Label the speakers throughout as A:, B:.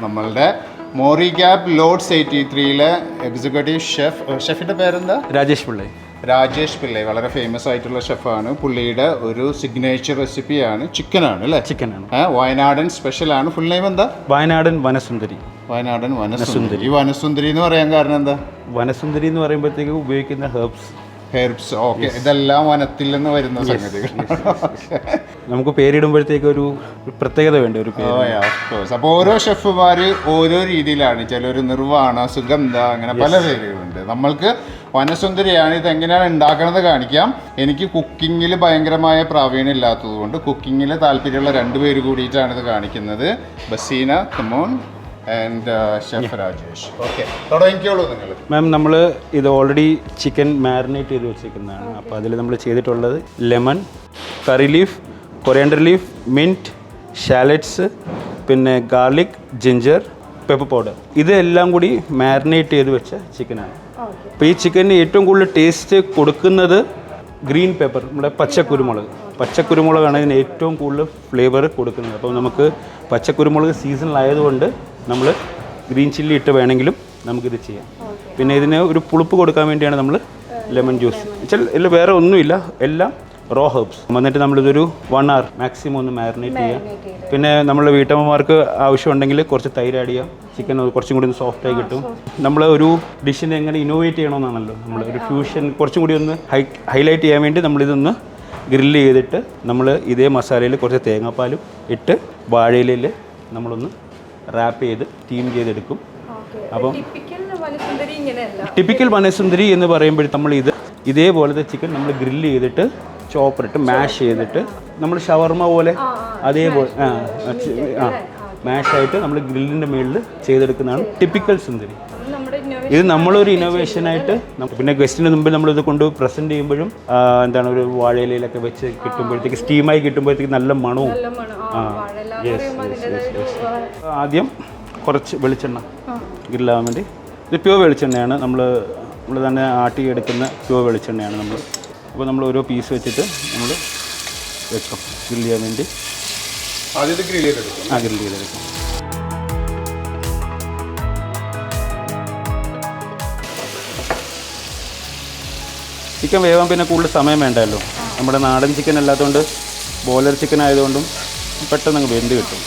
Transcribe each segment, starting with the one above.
A: നമ്മളുടെ മോറി ഗ്യാപ് ലോഡ്സ് എയ്റ്റി ത്രീയിലെ എക്സിക്യൂട്ടീവ് ഷെഫ് ഷെഫിന്റെ പേരെന്താ?
B: രാജേഷ് പിള്ളൈ.
A: രാജേഷ് പിള്ളൈ വളരെ ഫേമസ് ആയിട്ടുള്ള ഷെഫാണ്. പുള്ളിയുടെ ഒരു സിഗ്നേച്ചർ റെസിപ്പിയാണ് ചിക്കനാണ് അല്ലേ?
B: ചിക്കനാണ്.
A: ആണ് വയനാടൻ സ്പെഷ്യലാണ് ഫുൾ നെയിം എന്താ?
B: വയനാടൻ വനസുന്ദരി.
A: വയനാടൻ വനസുന്ദരി. വനസുന്ദരി. എന്ന് പറയാൻ കാരണം എന്താ?
B: വനസുന്ദരി എന്ന് പറയുമ്പോഴത്തേക്ക് ഉപയോഗിക്കുന്ന ഹെർബ്സ്
A: ഹെർബ്സ് ഓക്കെ ഇതെല്ലാം വനത്തിൽ നിന്ന് വരുന്ന സംഗതികൾ.
B: നമുക്ക് പേരിടുമ്പോഴത്തേക്ക് ഒരു പ്രത്യേകത വേണ്ട ഒരു പേര്
A: അപ്പോൾ ഓരോ ഷെഫുമാർ ഓരോ രീതിയിലാണ്. ചില ഒരു നിർവാണ സുഗന്ധ അങ്ങനെ പല പേരുകളുണ്ട്. നമ്മൾക്ക് വനസുന്ദരിയാണ് ഇത് എങ്ങനെയാണ് ഉണ്ടാക്കണത് കാണിക്കാം. എനിക്ക് കുക്കിങ്ങിൽ ഭയങ്കരമായ പ്രാവീണ്യം ഇല്ലാത്തതുകൊണ്ട് കുക്കിങ്ങിൽ താല്പര്യമുള്ള രണ്ടുപേര് കൂടിയിട്ടാണ് ഇത് കാണിക്കുന്നത്. Baseena come on and chef Rajesh okay തുടങ്ങിക്കോളൂ നിങ്ങൾ
B: മാം നമ്മൾ ഇത് ഓൾറെഡി ചിക്കൻ മാരിനേറ്റ് ചെയ്ത് വെച്ചിരിക്കുന്നതാണ്. അപ്പോൾ അതിൽ നമ്മൾ ചെയ്തിട്ടുള്ളത് lemon curry leaf coriander leaf mint shallots പിന്നെ ഗാർലിക് ജിഞ്ചർ പെപ്പർ പൗഡർ ഇതെല്ലാം കൂടി മാരിനേറ്റ് ചെയ്ത് വെച്ച ചിക്കനാണ് അപ്പോൾ ഈ ചിക്കന് ഏറ്റവും കൂടുതൽ ടേസ്റ്റ് കൊടുക്കുന്നത് ഗ്രീൻ പേപ്പർ നമ്മുടെ പച്ചക്കുരുമുളക്. പച്ചക്കുരുമുളകാണ് ഇതിന് ഏറ്റവും കൂടുതൽ ഫ്ലേവർ കൊടുക്കുന്നത്. അപ്പോൾ നമുക്ക് പച്ചക്കുരുമുളക് സീസണിലായതുകൊണ്ട് നമ്മൾ ഗ്രീൻ ചില്ലി ഇട്ട് വേണമെങ്കിലും നമുക്കിത് ചെയ്യാം. പിന്നെ ഇതിന് ഒരു പുളിപ്പ് കൊടുക്കാൻ വേണ്ടിയാണ് നമ്മൾ ലെമൺ ജ്യൂസ്. വെച്ചാൽ ഇതിൽ വേറെ ഒന്നുമില്ല. എല്ലാം റോ ഹെർബ്സ് വന്നിട്ട് നമ്മളിതൊരു വൺ അവർ മാക്സിമം ഒന്ന് മാരിനേറ്റ് ചെയ്യാം. പിന്നെ നമ്മൾ വീട്ടമ്മമാർക്ക് ആവശ്യമുണ്ടെങ്കിൽ കുറച്ച് തൈര് ആഡ് ചെയ്യാം. ചിക്കൻ കുറച്ചും കൂടി ഒന്ന് സോഫ്റ്റ് ആയി കിട്ടും. നമ്മൾ ഒരു ഡിഷിനെ എങ്ങനെ ഇന്നോവേറ്റ് ചെയ്യണമെന്നാണല്ലോ നമ്മൾ ഒരു ഫ്യൂഷൻ കുറച്ചും കൂടി ഒന്ന് ഹൈ ഹൈലൈറ്റ് ചെയ്യാൻ വേണ്ടി നമ്മളിതൊന്ന് ഗ്രില്ല് ചെയ്തിട്ട് നമ്മൾ ഇതേ മസാലയിൽ കുറച്ച് തേങ്ങാപ്പാലും ഇട്ട് വാഴയിലയിൽ നമ്മളൊന്ന് റാപ്പ് ചെയ്ത് സ്റ്റീം ചെയ്തെടുക്കും. അപ്പം
C: ടിപ്പിക്കൽ വനസുന്ദരി ഇങ്ങനെയല്ല?
B: ടിപ്പിക്കൽ വനസുന്ദരി എന്ന് പറയുമ്പോൾ നമ്മൾ ഇത് ഇതേപോലത്തെ ചിക്കൻ നമ്മൾ ഗ്രില്ല് ചെയ്തിട്ട് ചോപ്പർ ഇട്ട് മാഷ് ചെയ്തിട്ട് നമ്മൾ ഷവർമ പോലെ അതേപോലെ ആ മാഷായിട്ട് മാഷ് ആയിട്ട് നമ്മൾ ഗ്രില്ലിന്റെ മുകളിൽ ചെയ്തെടുക്കുന്നതാണ് ടിപ്പിക്കൽ സുന്ദരി. ഇത് നമ്മളൊരു ഇന്നോവേഷനായിട്ട് പിന്നെ ഗസ്റ്റിന് മുമ്പിൽ നമ്മളിത് കൊണ്ട് പ്രസന്റ് ചെയ്യുമ്പോഴും എന്താണ് ഒരു വാഴയിലൊക്കെ വെച്ച് കിട്ടുമ്പോഴത്തേക്ക് സ്റ്റീമായി കിട്ടുമ്പോഴത്തേക്ക് നല്ല മണവും.
C: ആ യെസ് യെസ് യെസ് യെസ്
B: ആദ്യം കുറച്ച് വെളിച്ചെണ്ണ ഗ്രില്ലാവാൻ വേണ്ടി. ഇത് പ്യൂർ വെളിച്ചെണ്ണയാണ്. നമ്മൾ നമ്മൾ തന്നെ ആട്ടി എടുക്കുന്ന പ്യൂർ വെളിച്ചെണ്ണയാണ് നമ്മൾ അപ്പോൾ നമ്മൾ ഓരോ പീസ് വെച്ചിട്ട് നമ്മൾ വെക്കും. ഗ്രില്ല് ചെയ്യാൻ വേണ്ടി.
A: ആദ്യത്തെ ഗ്രില്ല് ചെയ്തെടുക്കും
B: ആ ഗ്രില്ല് ചെയ്തെടുക്കും ചിക്കൻ വേവാൻ പിന്നെ കൂടുതൽ സമയം വേണ്ടല്ലോ. നമ്മുടെ നാടൻ ചിക്കൻ അല്ലാത്തതുകൊണ്ട് ബോയിലർ ചിക്കൻ ആയതുകൊണ്ടും പെട്ടെന്ന് അങ്ങ് വെന്ത് കിട്ടും.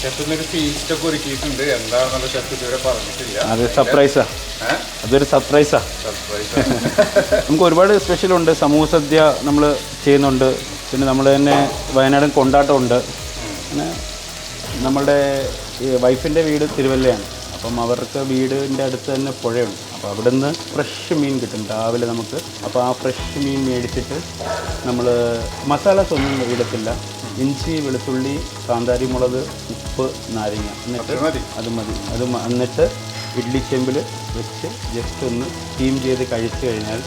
A: ഷെഫിന് ഒരു ഫീസ്റ്റ് ഒക്കെ ഒരുക്കിയിട്ടുണ്ട്. എന്താണെന്നുള്ള ഷെഫ് ഇതുവരെ പറഞ്ഞിട്ടില്ല.
B: അത് സർപ്രൈസാ
A: ഏഹ്
B: അതൊരു സർപ്രൈസാ
A: സർപ്രൈസ്
B: നമുക്ക് ഒരുപാട് സ്പെഷ്യലുണ്ട് സമൂഹ സദ്യ നമ്മൾ ചെയ്യുന്നുണ്ട്. പിന്നെ നമ്മൾ തന്നെ വയനാടൻ കൊണ്ടാട്ടമുണ്ട്. പിന്നെ നമ്മളുടെ വൈഫിന്റെ വീട് തിരുവല്ലയാണ്. അപ്പം അവർക്ക് വീടിന്റെ അടുത്ത് തന്നെ പുഴയുണ്ട്. അപ്പോൾ അവിടെ നിന്ന് ഫ്രഷ് മീൻ കിട്ടും. രാവിലെ നമുക്ക് അപ്പോൾ ആ ഫ്രഷ് മീൻ മേടിച്ചിട്ട് നമ്മൾ മസാലാസ് ഒന്നും ഇടത്തില്ല ഇഞ്ചി വെളുത്തുള്ളി കാന്താരി മുളക് ഉപ്പ് നാരങ്ങ എന്നിട്ട് അത് മതി. അത് എന്നിട്ട് ഇഡ്ഡലി ചെമ്പിൽ വെച്ച് ജസ്റ്റ് ഒന്ന് സ്റ്റീം ചെയ്ത് കഴിച്ചു കഴിഞ്ഞാൽ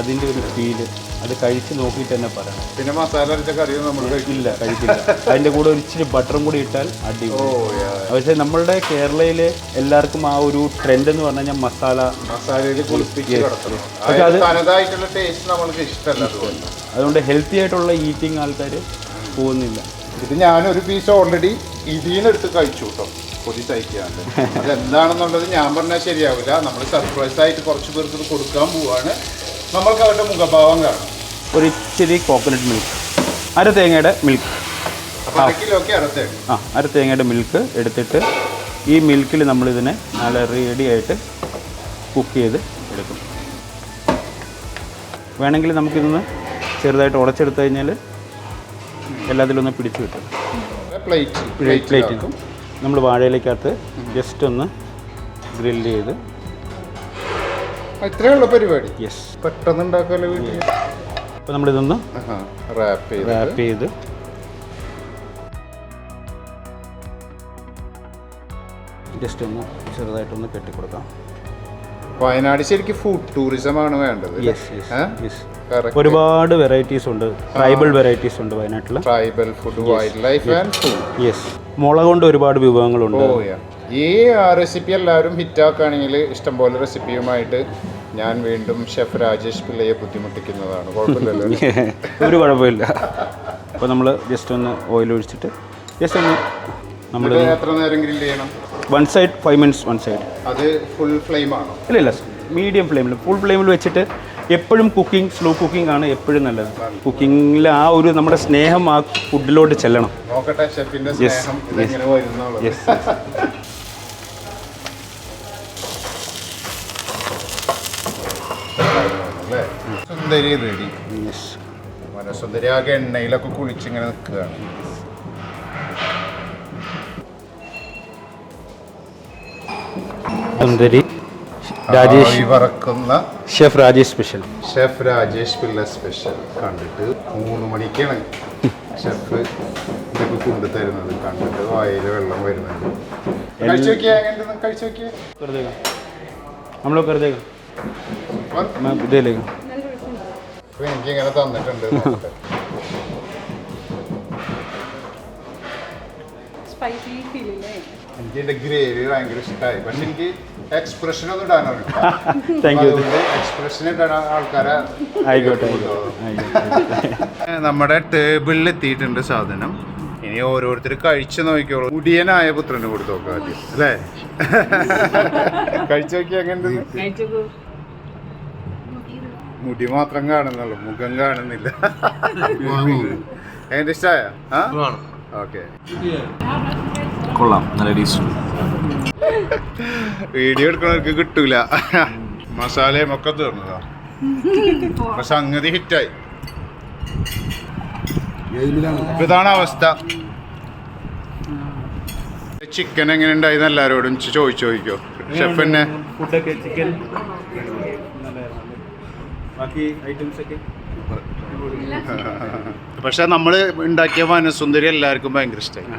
B: അതിന്റെ ഒരു ഫീൽ അത് കഴിച്ച് നോക്കിയിട്ട് തന്നെ പറയണം.
A: പിന്നെ മസാല അരച്ച കറിയൊന്നും നമ്മൾ കഴിക്കില്ല.
B: ഇല്ല കഴിക്കില്ല. അതിന്റെ കൂടെ ഒരു ഇച്ചിരി ബട്ടറും കൂടി ഇട്ടാൽ
A: ഓ
B: അടിപൊളി പക്ഷേ നമ്മളുടെ കേരളയിൽ എല്ലാവർക്കും ആ ഒരു ട്രെൻഡ് എന്ന് പറഞ്ഞു കഴിഞ്ഞാൽ മസാല
A: മസാലയിൽ കുളിപ്പിച്ച് കിടക്കണം
B: പക്ഷെ
A: അതായത് തനതായിട്ടുള്ള ടേസ്റ്റ് നമ്മൾക്ക് ഇഷ്ടമല്ല അതുകൊണ്ട്.
B: ഹെൽത്തി ആയിട്ടുള്ള ഈറ്റിംഗ് ആൾക്കാർ പോകുന്നില്ല.
A: ഇത് ഞാനൊരു പീസ് ഓൾറെഡി ഇതിനെടുത്ത് കഴിച്ചു കേട്ടോ കൊതി സഹിക്കാണ്ട് അതെന്താണെന്നുള്ളത് ഞാൻ പറഞ്ഞാൽ ശരിയാവില്ല. നമ്മൾ സർപ്രൈസ് ആയിട്ട് കുറച്ച് പേർക്ക് കൊടുക്കാൻ പോവാണ്. നമ്മൾക്ക് അവരുടെ മുഖഭാവം കാണാം.
B: ഒരു ഇച്ചിരി കോക്കനട്ട് മിൽക്ക് അര തേങ്ങയുടെ മിൽക്ക്
A: അര കിലോക്ക് അറുത്തേക്ക്
B: ആ അര തേങ്ങയുടെ മിൽക്ക് എടുത്തിട്ട് ഈ മിൽക്കിൽ നമ്മളിതിനെ നല്ല റെഡി ആയിട്ട് കുക്ക് ചെയ്ത് എടുക്കും. വേണമെങ്കിൽ നമുക്കിതൊന്ന് ചെറുതായിട്ട് ഉടച്ചെടുത്ത് കഴിഞ്ഞാൽ എല്ലാത്തിലും ഒന്ന് പിടിച്ചു കിട്ടും
A: പ്ലേറ്റ്
B: പ്ലേറ്റിൽ നമ്മൾ വാഴയിലേക്കകത്ത് ജസ്റ്റ് ഒന്ന് ഗ്രില്ല് ചെയ്ത്
A: ഇത്രയേ ഉള്ള പരിപാടി.
B: യെസ്
A: പെട്ടെന്ന് ഉണ്ടാക്കാമല്ലോ വീട്ടിൽ
B: അപ്പോൾ നമ്മളിതൊന്ന്
A: റാപ്പ് ചെയ്ത്
B: റാപ്പ് ചെയ്ത് ജസ്റ്റ് ഒന്ന് ചെറുതായിട്ടൊന്ന് കെട്ടിക്കൊടുക്കാം.
A: വയനാട് ശരിക്കും ഫുഡ് ടൂറിസം ആണ് വേണ്ടത്
B: ഒരുപാട് വെറൈറ്റീസ് ഉണ്ട്. ട്രൈബൽ വെറൈറ്റീസ് ഉണ്ട് വയനാട്ടിൽ
A: tribal food wildlife and food
B: yes മുള കൊണ്ട് ഒരുപാട് വിഭവങ്ങളുണ്ട്.
A: ഓ യാ ഈ റെസിപ്പി എല്ലാവരും ഹിറ്റാക്കുകയാണെങ്കിൽ ഇഷ്ടംപോലെ റെസിപ്പിയുമായിട്ട് ഞാൻ വീണ്ടും ഷെഫ് രാജേഷ് പിള്ളയെ ബുദ്ധിമുട്ടിക്കുന്നതാണ്. കുഴപ്പമില്ലല്ലോ?
B: ഒരു കുഴപ്പമില്ല. അപ്പോൾ നമ്മൾ ജസ്റ്റ് ഒന്ന് ഓയിൽ ഒഴിച്ചിട്ട് ജസ്റ്റ് ഒന്ന് നമ്മൾ
A: എത്ര നേരം ഗ്രിൽ ചെയ്യണം?
B: One side five minutes one side
A: അത് ഫുൾ ഫ്ലെയിം ആണോ?
B: ഇല്ല ഇല്ല. മീഡിയം ഫ്ലെയിമിൽ ഫുൾ ഫ്ലെയിമിൽ വെച്ചിട്ട് എപ്പോഴും കുക്കിംഗ് സ്ലോ കുക്കിംഗ് ആണ് എപ്പോഴും നല്ലത്. കുക്കിങ്ങിൽ ആ ഒരു നമ്മുടെ സ്നേഹം ആ ഫുഡിലോട്ട് ചെല്ലണം.
A: വരുന്നുള്ളത്.
B: യെസ്
A: അല്ലേ മനസുന്ദരി റെഡി. മനസുന്ദരി ആകെ എണ്ണയിലൊക്കെ കുളിച്ചിങ്ങനെ നിൽക്കുകയാണ്.
B: രാജേഷ്.
A: പറക്കുന്ന
B: chef Rajesh special.
A: Chef Rajesh Pillai special. കണ്ടിട്ട് മൂന്ന് മണിക്കാണ് ഷെഫ് ഇതൊക്കെ കൊണ്ടുതരുന്നത് കണ്ടിട്ട് വായിൽ വെള്ളം വരുന്നത് കഴിച്ചു നോക്കിയാ
B: നമ്മൾ
A: ഇതിലേക്ക് എനിക്ക് ഇങ്ങനെ തന്നിട്ടുണ്ട്.
C: സ്പൈസി ഫീലില്ലേ
A: എനിക്ക് എന്റെ ഗ്രേവി ഭയങ്കര ഇഷ്ടമായി പക്ഷെ എനിക്ക് എക്സ്പ്രഷൻ ഒന്നും
B: താങ്ക് യു
A: എക്സ്പ്രഷൻ ഇടാൻ ആൾക്കാരെ
B: ആയിക്കോട്ടെ.
A: നമ്മുടെ ടേബിളിൽ എത്തിയിട്ടുണ്ട് സാധനം. ഇനി ഓരോരുത്തർ കഴിച്ചു നോക്കിയോളൂ മുടിയനായ പുത്രന് കൊടുത്തു നോക്കാം ആദ്യം അല്ലേ? കഴിച്ചു നോക്കി എങ്ങനെ മുടി മാത്രം കാണുന്നുള്ളു മുഖം കാണുന്നില്ല. എങ്ങനെ ഇഷ്ടമായ ഓക്കെ.
D: കൊള്ളാം നല്ല ടേസ്റ്റ്.
A: വീഡിയോ എടുക്കണവർക്ക് കിട്ടൂല. മസാലയും ഒക്കെ തീർന്നതാ. പക്ഷെ സംഗതി ഹിറ്റായി. ഇതാണ് അവസ്ഥ. ചിക്കൻ എങ്ങനെ ഉണ്ടായിരുന്നു എല്ലാരോടും ചോദിച്ചു ചോദിക്കോ. ഷെഫ് എന്നെ
B: ഫുഡൊക്കെ ചിക്കൻ? ബാക്കി ഐറ്റംസ് ഒക്കെ?
A: പക്ഷെ നമ്മൾ ഉണ്ടാക്കിയ വനസുന്ദരി എല്ലാവർക്കും ഭയങ്കര ഇഷ്ടമായി